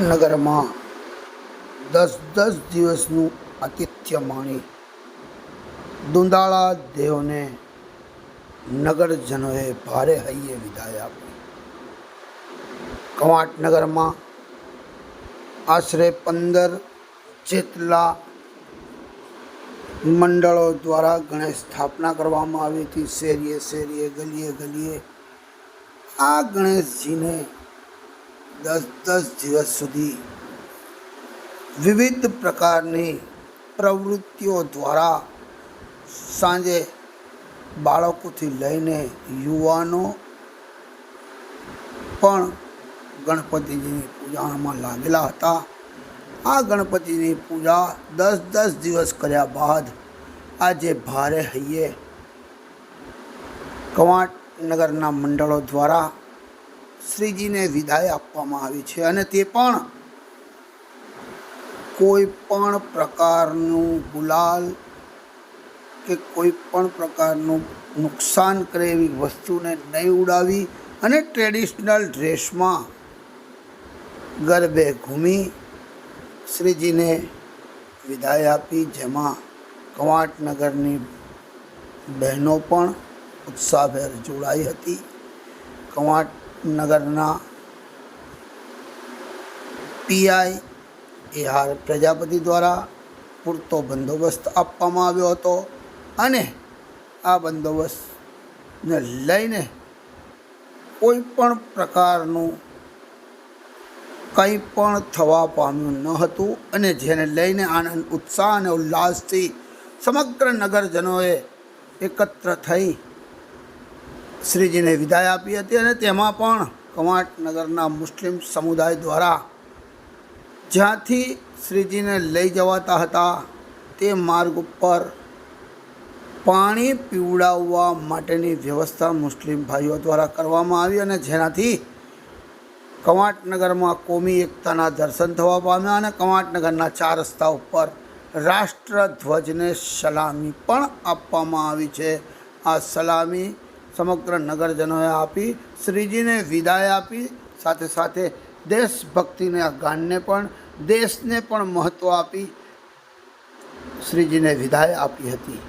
નગરમાં દસ દસ દિવસનું આતિથ્ય માણી દુંદાળા દેવને નગરજનોએ ભારે હૈયે વિદાય આપી. કવાંટનગરમાં આશરે પંદર જેટલા મંડળો દ્વારા ગણેશ સ્થાપના કરવામાં આવી હતી. શેરીએ શેરીએ ગલીએ ગલીએ આ ગણેશજીને દસ દસ દિવસ સુધી વિવિધ પ્રકારની પ્રવૃત્તિઓ દ્વારા સાંજે બાળકોથી લઈને યુવાનો પણ ગણપતિજીની પૂજામાં લાગેલા હતા. આ ગણપતિની પૂજા દસ દસ દિવસ કર્યા બાદ આજે ભારે હૈયે કવાંટ નગરના મંડળો દ્વારા શ્રીજીને વિદાય આપવામાં આવી છે અને તે પણ કોઈ પણ પ્રકારનું ગુલાલ કે કોઈ પણ પ્રકારનું નુકસાન કરે એવી વસ્તુને નહીં ઉડાવી અને ટ્રેડિશનલ ડ્રેસમાં ગરબે ઘૂમી શ્રીજીને વિદાય આપી, જેમાં કવાંટનગરની બહેનો પણ ઉત્સાહભેર જોડાઈ હતી. કવાંટનગરના પીઆઈ એ આર પ્રજાપતિ દ્વારા પૂરતો બંદોબસ્ત આપવામાં આવ્યો હતો અને આ બંદોબસ્તને લઈને કોઈ પણ પ્રકારનું કંઈ પણ થવા પામ્યું ન હતું અને જેને લઈને આનંદ, ઉત્સાહ અને ઉલ્લાસથી સમગ્ર નગરજનોએ એકત્ર થઈ શ્રીજીને વિદાય આપી હતી અને તેમાં પણ કવાંટનગરના મુસ્લિમ સમુદાય દ્વારા જ્યાંથી શ્રીજીને લઈ જવાતા હતા, તે માર્ગ ઉપર પાણી પીવડાવવા માટેની વ્યવસ્થા મુસ્લિમ ભાઈઓ દ્વારા કરવામાં આવી અને જેનાથી કવાંટનગરમાં કોમી એકતાના દર્શન થવા પામ્યા અને કવાંટનગરના ચાર રસ્તા ઉપર રાષ્ટ્રધ્વજને સલામી પણ આપવામાં આવી છે. આ સલામી સમગ્ર નગરજનોએ આપી, શ્રીજીને વિદાય આપી, સાથે સાથે દેશભક્તિને ગાનને પણ, દેશને પણ મહત્ત્વ આપી, શ્રીજીને વિદાય આપી હતી.